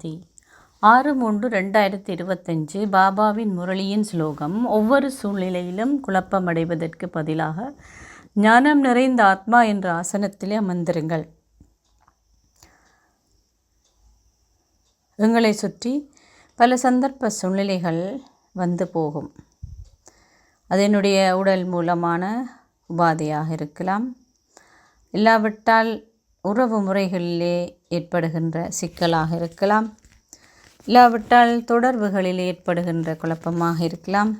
சாந்தி ஆறு மூன்று ரெண்டாயிரத்தி இருபத்தஞ்சு பாபாவின் முரளியின் ஸ்லோகம் ஒவ்வொரு சூழ்நிலையிலும் குழப்பமடைவதற்கு பதிலாக ஞானம் நிறைந்த ஆத்மா என்ற ஆசனத்திலே அமர்ந்திருங்கள். எங்களை சுற்றி பல சந்தர்ப்ப சூழ்நிலைகள் வந்து போகும். அது என்னுடைய உடல் மூலமான உபாதையாக இருக்கலாம். இல்லாவிட்டால் உறவு முறைகளிலே ஏற்படுகின்ற சிக்கலாக இருக்கலாம். இல்லாவிட்டால் தொடர்புகளில் ஏற்படுகின்ற குழப்பமாக இருக்கலாம்.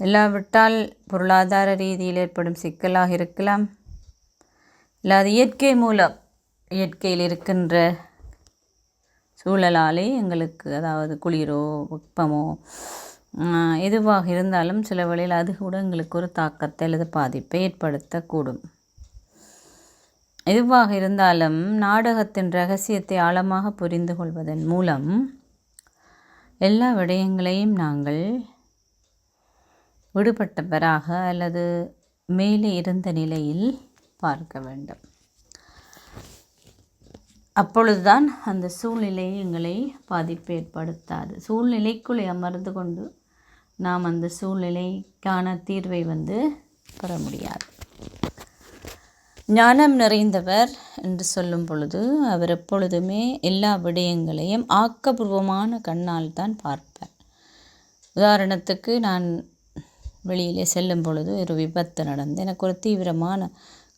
இல்லாவிட்டால் பொருளாதார ரீதியில் ஏற்படும் சிக்கலாக இருக்கலாம். இல்லாது இயற்கை மூலம் இயற்கையில் இருக்கின்ற சூழலாலே எங்களுக்கு அதாவது குளிரோ வெப்பமோ எதுவாக இருந்தாலும் சில வேளையில் அது கூட எங்களுக்கு ஒரு தாக்கத்தை அல்லது பாதிப்பை ஏற்படுத்தக்கூடும். எதுவாக இருந்தாலும் நாடகத்தின் ரகசியத்தை ஆழமாக புரிந்து கொள்வதன் மூலம் எல்லா விடயங்களையும் நாங்கள் விடுபட்டவராக அல்லது மேலே இருந்த நிலையில் பார்க்க வேண்டும். அப்பொழுதுதான் அந்த சூழ்நிலை எங்களை பாதிப்பு ஏற்படுத்தாது. சூழ்நிலைக்குள்ளே அமர்ந்து கொண்டு நாம் அந்த சூழ்நிலைக்கான தீர்வை வந்து பெற முடியாது. ஞானம் நிறைந்தவர் என்று சொல்லும் பொழுது அவர் எப்பொழுதுமே எல்லா விடயங்களையும் ஆக்கபூர்வமான கண்ணால் தான் பார்ப்பார். உதாரணத்துக்கு நான் வெளியிலே செல்லும் பொழுது ஒரு விபத்து நடந்து எனக்கு ஒரு தீவிரமான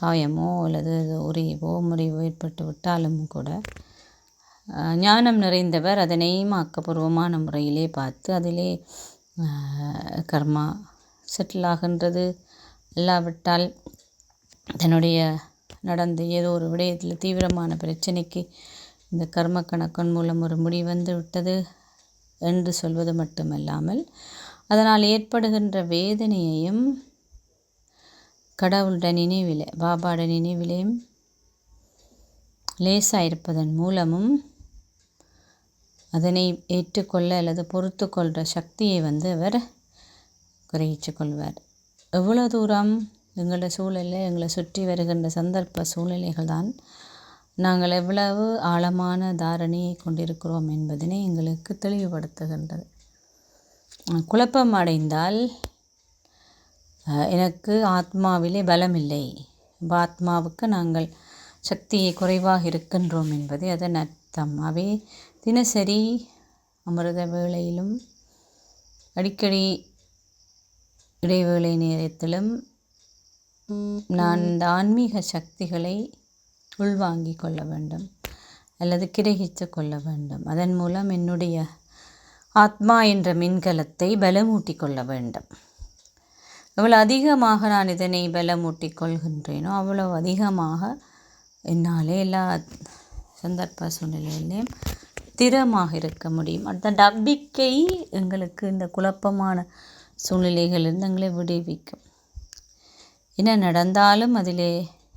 காயமோ அல்லது உரியவோ முறிவோ ஏற்பட்டு விட்டாலும் கூட ஞானம் நிறைந்தவர் அதனையும் ஆக்கப்பூர்வமான முறையிலே பார்த்து அதிலே கர்மா செட்டில் ஆகின்றது. இல்லாவிட்டால் தன்னுடைய நடந்த ஏதோ ஒரு விடயத்தில் தீவிரமான பிரச்சனைக்கு இந்த கர்ம கணக்கன் மூலம் ஒரு முடிவு வந்து விட்டது என்று சொல்வது மட்டுமல்லாமல் அதனால் ஏற்படுகின்ற வேதனையையும் கடவுளோட நினைவிலே பாபாட நினைவிலேயும் லேசாக இருப்பதன் மூலமும் அதனை ஏற்றுக்கொள்ள அல்லது பொறுத்து கொள்கிற சக்தியை வந்து அவர் குறைச்சு கொள்வார் எவ்வளோ தூரம் எங்களோட சூழலில் எங்களை சுற்றி வருகின்ற சந்தர்ப்ப சூழ்நிலைகள் தான் நாங்கள் எவ்வளவு ஆழமான தாரணையை கொண்டிருக்கிறோம் என்பதனை எங்களுக்கு தெளிவுபடுத்துகின்றது. குழப்பம் அடைந்தால் எனக்கு ஆத்மாவிலே பலமில்லை. ஆத்மாவுக்கு நாங்கள் சக்தியை குறைவாக இருக்கின்றோம் என்பது அதன் அர்த்தம். அவை தினசரி அமிர்த வேளையிலும் அடிக்கடி இடைவேளை நேரத்திலும் நான் இந்த ஆன்மீக சக்திகளை உள்வாங்கிக் கொள்ள வேண்டும் அல்லது கிரகித்து கொள்ள வேண்டும். அதன் மூலம் என்னுடைய ஆத்மா என்ற மின்கலத்தை பலமூட்டி கொள்ள வேண்டும். எவ்வளோ அதிகமாக நான் இதனை பலமூட்டி கொள்கின்றேனோ அவ்வளோ அதிகமாக என்னாலே எல்லா சந்தர்ப்ப சூழ்நிலையிலையும் திறமாக இருக்க முடியும். அந்த நம்பிக்கை எங்களுக்கு இந்த குழப்பமான சூழ்நிலைகளிலிருந்து எங்களை விடுவிக்கும். என்ன நடந்தாலும் அதிலே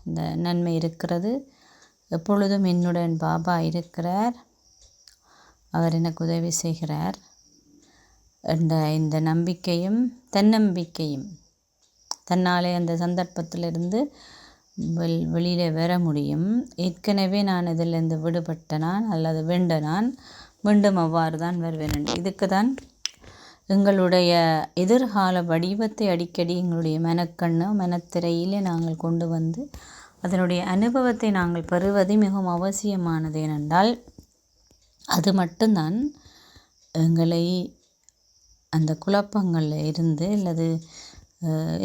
இந்த நன்மை இருக்கிறது. எப்பொழுதும் என்னுடன் பாபா இருக்கிறார். அவர் எனக்கு உதவி செய்கிறார். என்ற இந்த நம்பிக்கையும் தன்னம்பிக்கையும் தன்னாலே அந்த சந்தர்ப்பத்திலிருந்து வெள் வெளியில் வர முடியும். ஏற்கனவே நான் இதிலிருந்து விடுபட்ட நான் அல்லது வேண்ட நான் மீண்டும் அவ்வாறு தான் வருவேன். இதுக்கு தான் எங்களுடைய எதிர்கால வடிவத்தை அடிக்கடி எங்களுடைய மனக்கண்ணு மனத்திரையிலே நாங்கள் கொண்டு வந்து அதனுடைய அனுபவத்தை நாங்கள் பெறுவது மிகவும் அவசியமானது ஏனென்றால் அது மட்டும்தான் எங்களை அந்த குழப்பங்களில் இருந்து அல்லது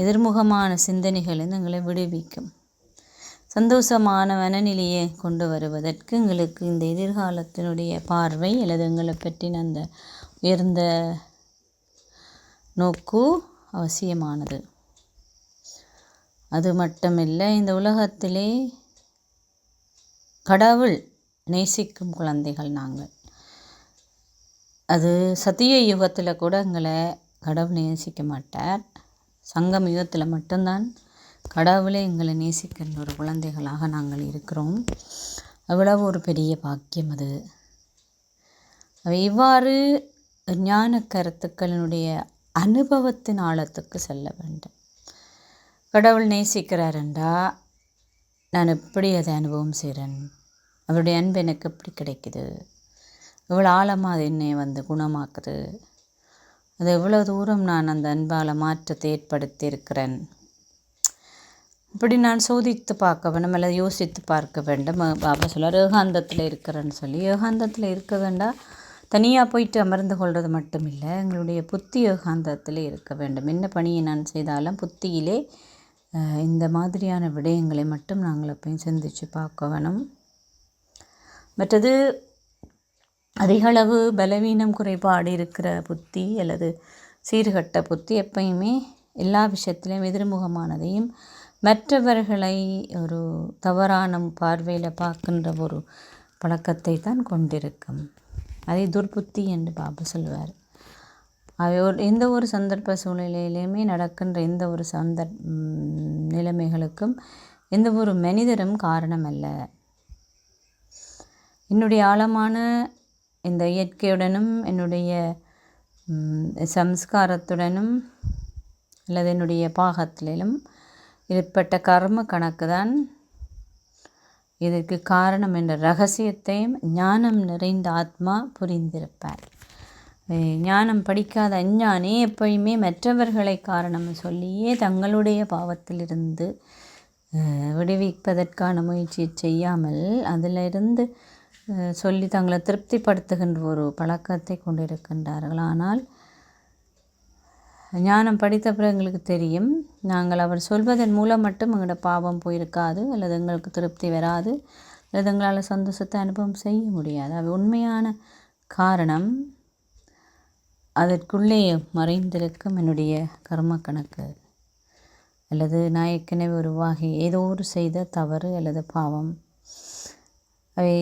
எதிர்முகமான சிந்தனைகளிலிருந்து எங்களை விடுவிக்கும். சந்தோஷமான மனநிலையை கொண்டு வருவதற்கு எங்களுக்கு இந்த எதிர்காலத்தினுடைய பார்வை அல்லது எங்களை பற்றின அந்த உயர்ந்த நோக்கு அவசியமானது. அது மட்டுமில்லை இந்த உலகத்திலே கடவுள் நேசிக்கும் குழந்தைகள் நாங்கள். அது சத்திய யுகத்தில் கூட எங்களை கடவுள் நேசிக்க மாட்டார். சங்கம் யுகத்தில் மட்டும்தான் கடவுளே எங்களை நேசிக்கின்ற ஒரு குழந்தைகளாக நாங்கள் இருக்கிறோம். அவ்வளவு ஒரு பெரிய பாக்கியம் அது. இவ்வாறு ஞான கருத்துக்களினுடைய அனுபவத்தின் ஆழத்துக்கு செல்ல வேண்டும். கடவுள் நேசிக்கிறார் நான் எப்படி அதை அனுபவம் செய்கிறேன் அவருடைய அன்பு எனக்கு எப்படி கிடைக்குது? எவ்வளோ ஆழமாக அது என்னை வந்து குணமாக்குது? அது எவ்வளோ தூரம் நான் அந்த அன்பால் மாற்றத்தை ஏற்படுத்தி இருக்கிறேன் இப்படி நான் சோதித்து பார்க்க வேண்டும் அல்லது யோசித்து பார்க்க வேண்டும். பாபா சொல்லுவார் ஏகாந்தத்தில் இருக்கிறேன்னு சொல்லி ஏகாந்தத்தில் இருக்க வேண்டாம். தனியாக போயிட்டு அமர்ந்து கொள்வது மட்டும் இல்லை எங்களுடைய புத்தி ஏகாந்தத்தில் இருக்க வேண்டும். என்ன பணியை நான் செய்தாலும் புத்தியிலே இந்த மாதிரியான விடயங்களை மட்டும் நாங்கள் எப்பயும் சிந்தித்து பார்க்க வேணும் மற்றது அதிகளவு பலவீனம் குறைபாடு இருக்கிற புத்தி அல்லது சீர்கட்ட புத்தி எப்பயுமே எல்லா விஷயத்திலையும் எதிர்முகமானதையும் மற்றவர்களை ஒரு தவறான பார்வையில் பார்க்கின்ற ஒரு பழக்கத்தை தான் கொண்டிருக்கும். அதை துர்புத்தி என்று பாபா சொல்லுவார். அவை ஒரு எந்த ஒரு சந்தர்ப்ப சூழ்நிலையிலையுமே நடக்கின்ற எந்த ஒரு சந்தர் நிலைமைகளுக்கும் எந்த ஒரு மனிதரும் காரணம் அல்ல என்னுடைய ஆழமான இந்த இயற்கையுடனும் என்னுடைய சம்ஸ்காரத்துடனும் அல்லது என்னுடைய பாகத்திலும் ஏற்பட்ட கர்ம கணக்கு தான் இதற்கு காரணம் என்ற ரகசியத்தையும் ஞானம் நிறைந்த ஆத்மா புரிந்திருப்பார். ஞானம் படிக்காத அஞ்ஞானே எப்பயுமே மற்றவர்களை காரணம் சொல்லியே தங்களுடைய பாவத்திலிருந்து விடுவிப்பதற்கான முயற்சியை செய்யாமல் அதிலிருந்து சொல்லி தங்களை திருப்திப்படுத்துகின்ற ஒரு பழக்கத்தை கொண்டிருக்கின்றார்கள். ஆனால் ஞானம் படித்த பிறகு எங்களுக்கு தெரியும். நாங்கள் அவர் சொல்வதன் மூலம் மட்டும் எங்களோட பாவம் போயிருக்காது அல்லது எங்களுக்கு திருப்தி வராது அல்லது எங்களால் சந்தோஷத்தை அனுபவம் செய்ய முடியாது. அது உண்மையான காரணம். அதற்குள்ளே மறைந்திருக்கும் என்னுடைய கர்ம கணக்கு. அல்லது நான் ஏற்கனவே உருவாகி ஏதோ ஒரு செய்த தவறு அல்லது பாவம்.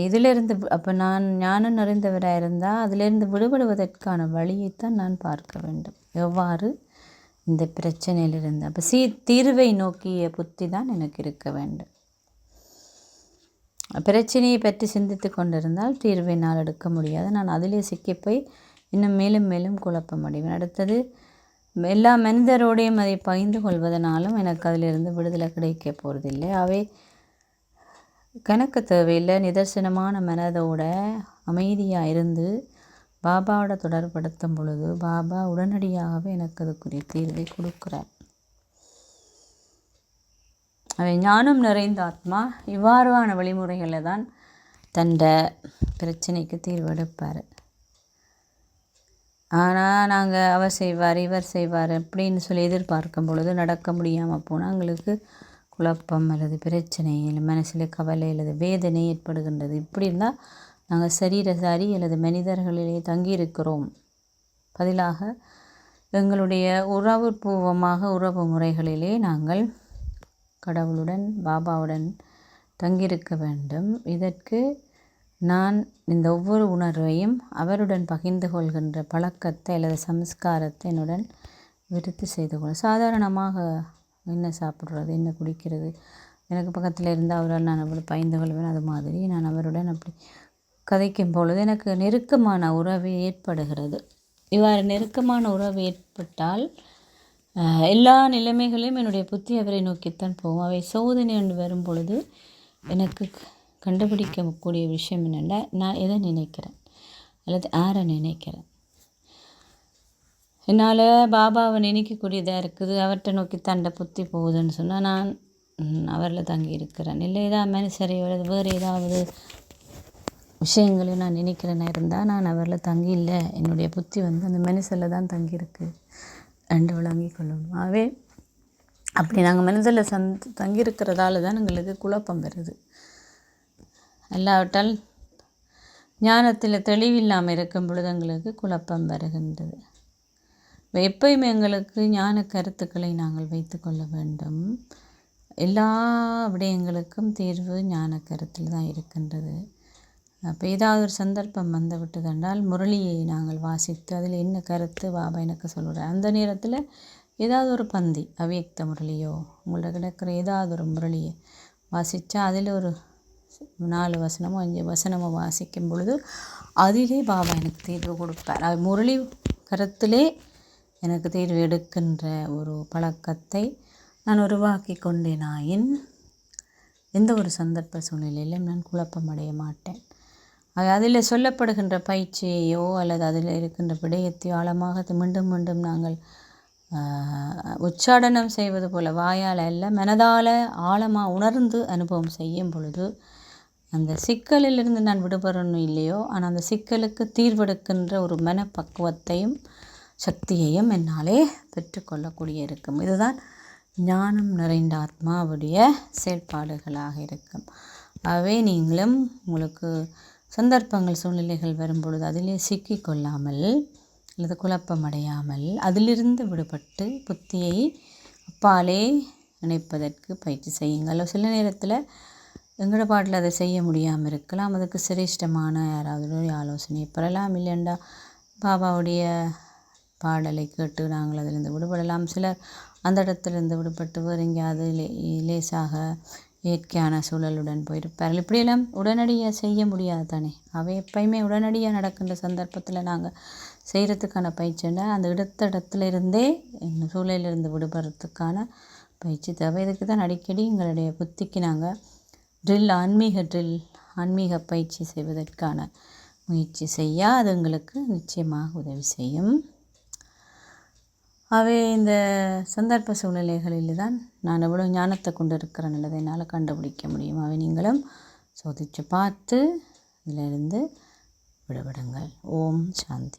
இதிலிருந்து அப்போ நான் ஞானம் நிறைந்தவராக இருந்தால் அதிலிருந்து விடுபடுவதற்கான வழியைத்தான் நான் பார்க்க வேண்டும். எவ்வாறு இந்த பிரச்சனையிலிருந்து அப்போ சீ தீர்வை நோக்கிய புத்தி தான் எனக்கு இருக்க வேண்டும். பிரச்சனையை பற்றி சிந்தித்து கொண்டிருந்தால் தீர்வை நான் எடுக்க முடியாது. நான் அதிலே சிக்கிப்போய் இன்னும் மேலும் மேலும் குழப்பம் அடைவேன் அடுத்தது எல்லா மனிதரோடையும் அதை பகிர்ந்து கொள்வதனாலும் எனக்கு அதிலிருந்து விடுதலை கிடைக்க போகிறதில்லை அவை கணக்கு தேவையில்லை. நிதர்சனமான மனதோட அமைதியாக இருந்து பாபாவோட தொடர்படுத்தும் பொழுது பாபா உடனடியாகவே எனக்கு அதுக்குரிய தீர்வை கொடுக்குறார். அவை ஞானம் நிறைந்த ஆத்மா இவ்வாறான வழிமுறைகளில் தான் தண்ட பிரச்சனைக்கு தீர்வெடுப்பார். ஆனால் நாங்கள் அவர் செய்வார் இவர் செய்வார் அப்படின்னு சொல்லி எதிர்பார்க்கும் பொழுது நடக்க முடியாமல் போனால் எங்களுக்கு குழப்பம் அல்லது பிரச்சனை இல்லை மனசில் கவலை அல்லது வேதனை ஏற்படுகின்றது. இப்படி இருந்தால் நாங்கள் சரீரசாரி அல்லது மனிதர்களிலே தங்கியிருக்கிறோம். பதிலாக எங்களுடைய உறவுபூர்வமாக உறவு முறைகளிலே நாங்கள் கடவுளுடன் பாபாவுடன் தங்கியிருக்க வேண்டும். இதற்கு நான் இந்த ஒவ்வொரு உணர்வையும் அவருடன் பகிர்ந்து கொள்கின்ற பழக்கத்தை அல்லது சம்ஸ்காரத்தை என்னுடன் விருத்தி செய்து கொள்ள சாதாரணமாக என்ன சாப்பிட்றது என்ன குடிக்கிறது? எனக்கு பக்கத்தில் இருந்தால் அவரால் நான் அவ்வளோ பயந்து கொள்வேன். அது மாதிரி நான் அவருடன் அப்படி கதைக்கும் பொழுது எனக்கு நெருக்கமான உறவு ஏற்படுகிறது. இவ்வாறு நெருக்கமான உறவு ஏற்பட்டால் எல்லா நிலைமைகளையும் என்னுடைய புத்தி அவரை நோக்கித்தான் போகும். அவை சோதனை என்று வரும் பொழுது எனக்கு கண்டுபிடிக்கக்கூடிய விஷயம் என்னென்னா நான் எதை நினைக்கிறேன்? அல்லது யாரை நினைக்கிறேன்? என்னால் பாபாவை நினைக்கக்கூடியதாக இருக்குது? அவர்கிட்ட நோக்கி தண்டை புத்தி போகுதுன்னு சொன்னால் நான் அவரில் தங்கி இருக்கிறேன். இல்லை ஏதாவது மனுஷரை வேறு ஏதாவது விஷயங்களையும் நான் நினைக்கிறேன்னா இருந்தால் நான் அவரில் தங்கி இல்லை. என்னுடைய புத்தி வந்து அந்த மனுஷரில் தான் தங்கியிருக்கு. ரெண்டு விளங்கி கொள்ளணும். ஆகவே அப்படி நாங்கள் மனதில் சந்த் தங்கியிருக்கிறதால தான் எங்களுக்கு குழப்பம் வருது. அல்லாவிட்டால் ஞானத்தில் தெளிவில்லாமல் இருக்கும் பொழுது எங்களுக்கு குழப்பம் வருகின்றது. எப்பயுமே எங்களுக்கு ஞான கருத்துக்களை நாங்கள் வைத்துக்கொள்ள வேண்டும். எல்லா விடயங்களுக்கும் தீர்வு ஞான கருத்தில் தான் இருக்கின்றது. அப்போ ஏதாவது ஒரு சந்தர்ப்பம் வந்து விட்டதென்றால் முரளியை நாங்கள் வாசித்து அதில் என்ன கருத்து பாபா எனக்கு சொல்கிறார் அந்த நேரத்தில் ஏதாவது ஒரு பந்தி அவ்வியக்த முரளியோ உங்கள்கிட்ட கிடக்கிற ஏதாவது ஒரு முரளியை வாசித்தா அதில் ஒரு நாலு வசனமோ அஞ்சு வசனமோ வாசிக்கும் பொழுது அதிலே பாபா எனக்கு தீர்வு கொடுப்பார். அது முரளி கருத்திலே எனக்கு தீர்வு எடுக்கின்ற ஒரு பழக்கத்தை நான் உருவாக்கி கொண்டேனாயின் எந்த ஒரு சந்தர்ப்ப சூழ்நிலையிலும் நான் குழப்பம் அடைய மாட்டேன். அதில் சொல்லப்படுகின்ற பயிற்சியையோ அல்லது அதில் இருக்கின்ற விடயத்தையோ ஆழமாக மீண்டும் மீண்டும் நாங்கள் உச்சாடனம் செய்வது போல் வாயால் அல்ல மனதால் ஆழமாக உணர்ந்து அனுபவம் செய்யும் பொழுது அந்த சிக்கலிலிருந்து நான் விடுபடணும் இல்லையோ ஆனால் அந்த சிக்கலுக்கு தீர்வெடுக்கின்ற ஒரு மனப்பக்குவத்தையும் சக்தியையும் என்னாலே பெற்றுக்கொள்ளக்கூடிய இருக்கும். இதுதான் ஞானம் நிறைந்த ஆத்மாவுடைய செயல்பாடுகளாக இருக்கும். ஆகவே நீங்களும் உங்களுக்கு சந்தர்ப்பங்கள் சூழ்நிலைகள் வரும்பொழுது அதிலே சிக்கிக்கொள்ளாமல் அல்லது குழப்பமடையாமல் அதிலிருந்து விடுபட்டு புத்தியை அப்பாலே நினைப்பதற்கு பயிற்சி செய்யுங்கள். சில நேரத்தில் எங்களோட பாட்டில் அதை செய்ய முடியாமல் இருக்கலாம். அதுக்கு சிரேஷ்டமான யாராவது ஒரு ஆலோசனை பெறலாம். இல்லைண்டா பாபாவுடைய பாடலை கேட்டு நாங்கள் அதிலிருந்து விடுபடலாம். சிலர் அந்த இடத்துலேருந்து விடுபட்டு வேறு எங்கேயாவது லே லேசாக இயற்கையான சூழலுடன் போயிருப்பார்கள். இப்படியெல்லாம் உடனடியாக செய்ய முடியாது தானே அவை எப்பயுமே உடனடியாக நடக்கின்ற சந்தர்ப்பத்தில் நாங்கள் செய்கிறதுக்கான பயிற்சின்னா அந்த இடத்த இடத்துல இருந்தே எங்கள் சூழலிலிருந்து விடுபடுறதுக்கான பயிற்சி தேவை. இதுக்கு தான் அடிக்கடி எங்களுடைய புத்திக்கு நாங்கள் ட்ரில் ஆன்மீக ட்ரில் ஆன்மீக பயிற்சி செய்வதற்கான முயற்சி செய்ய அது எங்களுக்கு நிச்சயமாக உதவி செய்யும். அவை இந்த சந்தர்ப்ப சூழ்நிலைகளில் தான் நான் எவ்வளோ ஞானத்தை கொண்டு இருக்கிறேன் அல்லது என்னால் கண்டுபிடிக்க முடியும். அவை நீங்களும் சோதித்து பார்த்து இதிலிருந்து விடுபடுங்கள். ஓம் சாந்தி.